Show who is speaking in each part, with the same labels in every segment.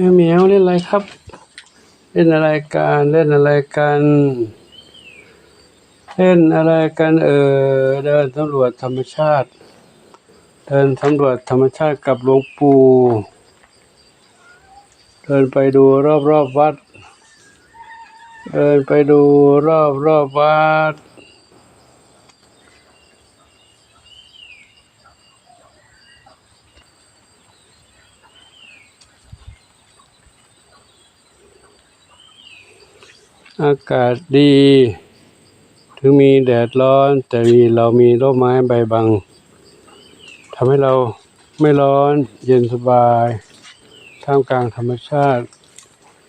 Speaker 1: แมวเหมียวเล่นอะไรครับ เล่นอะไรกันเล่นอะไรกันเล่นอะไรกันเออเดินสำรวจธรรมชาติ เดินสำรวจธรรมชาติกับหลวงปู่เดินไปดูรอบรอบวัด เดินไปดูรอบรอบวัด อากาศดี ถึงมีแดดร้อน แต่มีเรามีร่มไม้ใบบังทำให้เราไม่ร้อนเย็นสบาย ท่ามกลางธรรมชาติ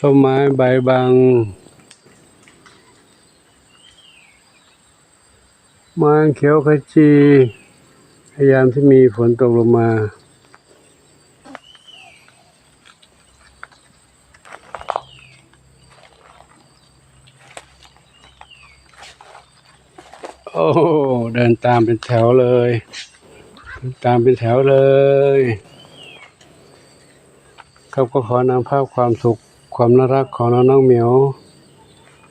Speaker 1: ร่มไม้ใบบัง ไม้เขียวขจีพยายามที่มีฝนตกลงมา อ้เดินตามเป็นแถวเลยตามเป็นแถวเลยครับก็ขอนำภาพความสุขความน่ารักของน้องน้องเหมียว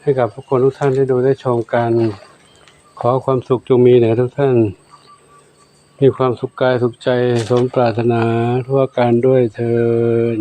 Speaker 1: ให้กับทุกคนทุกท่านได้ดูได้ชมกัน ขอความสุขจงมีแด่ทุกท่าน มีความสุขกายสุขใจสมปรารถนาทั่วการด้วยเทิน